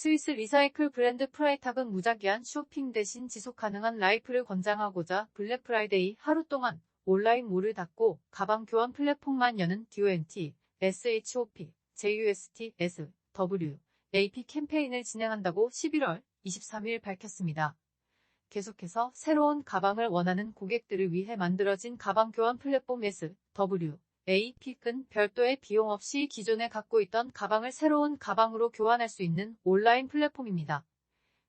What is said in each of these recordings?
스위스 리사이클 브랜드 프라이탁은 무작위한 쇼핑 대신 지속 가능한 라이프를 권장하고자 블랙 프라이데이 하루 동안 온라인 몰을 닫고 가방 교환 플랫폼만 여는 DONT, SHOP, JUST, S, W, AP 캠페인을 진행한다고 11월 23일 밝혔습니다. 계속해서 새로운 가방을 원하는 고객들을 위해 만들어진 가방 교환 플랫폼 S, W, AP은 별도의 비용 없이 기존에 갖고 있던 가방을 새로운 가방으로 교환할 수 있는 온라인 플랫폼입니다.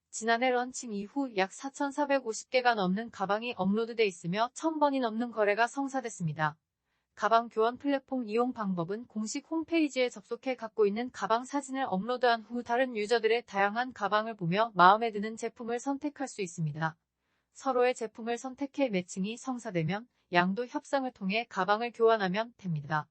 지난해 런칭 이후 약 4,450개가 넘는 가방이 업로드돼 있으며 1,000번이 넘는 거래가 성사됐습니다. 가방 교환 플랫폼 이용 방법은 공식 홈페이지에 접속해 갖고 있는 가방 사진을 업로드한 후 다른 유저들의 다양한 가방을 보며 마음에 드는 제품을 선택할 수 있습니다. 서로의 제품을 선택해 매칭이 성사되면 양도 협상을 통해 가방을 교환하면 됩니다.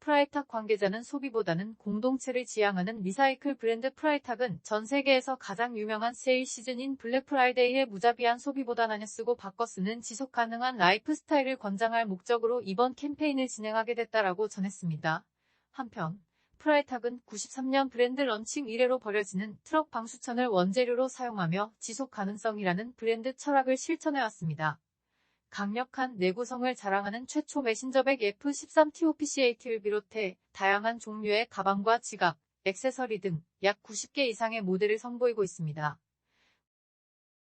프라이탁 관계자는 소비보다는 공동체를 지향하는 리사이클 브랜드 프라이탁은 전 세계에서 가장 유명한 세일 시즌인 블랙 프라이데이에 무자비한 소비보다 나눠 쓰고 바꿔 쓰는 지속 가능한 라이프 스타일을 권장할 목적으로 이번 캠페인을 진행하게 됐다라고 전했습니다. 한편 프라이탁은 93년 브랜드 런칭 이래로 버려지는 트럭 방수천을 원재료로 사용하며 지속 가능성이라는 브랜드 철학을 실천해왔습니다. 강력한 내구성을 자랑하는 최초 메신저백 F13 TOPCAT를 비롯해 다양한 종류의 가방과 지갑, 액세서리 등 약 90개 이상의 모델을 선보이고 있습니다.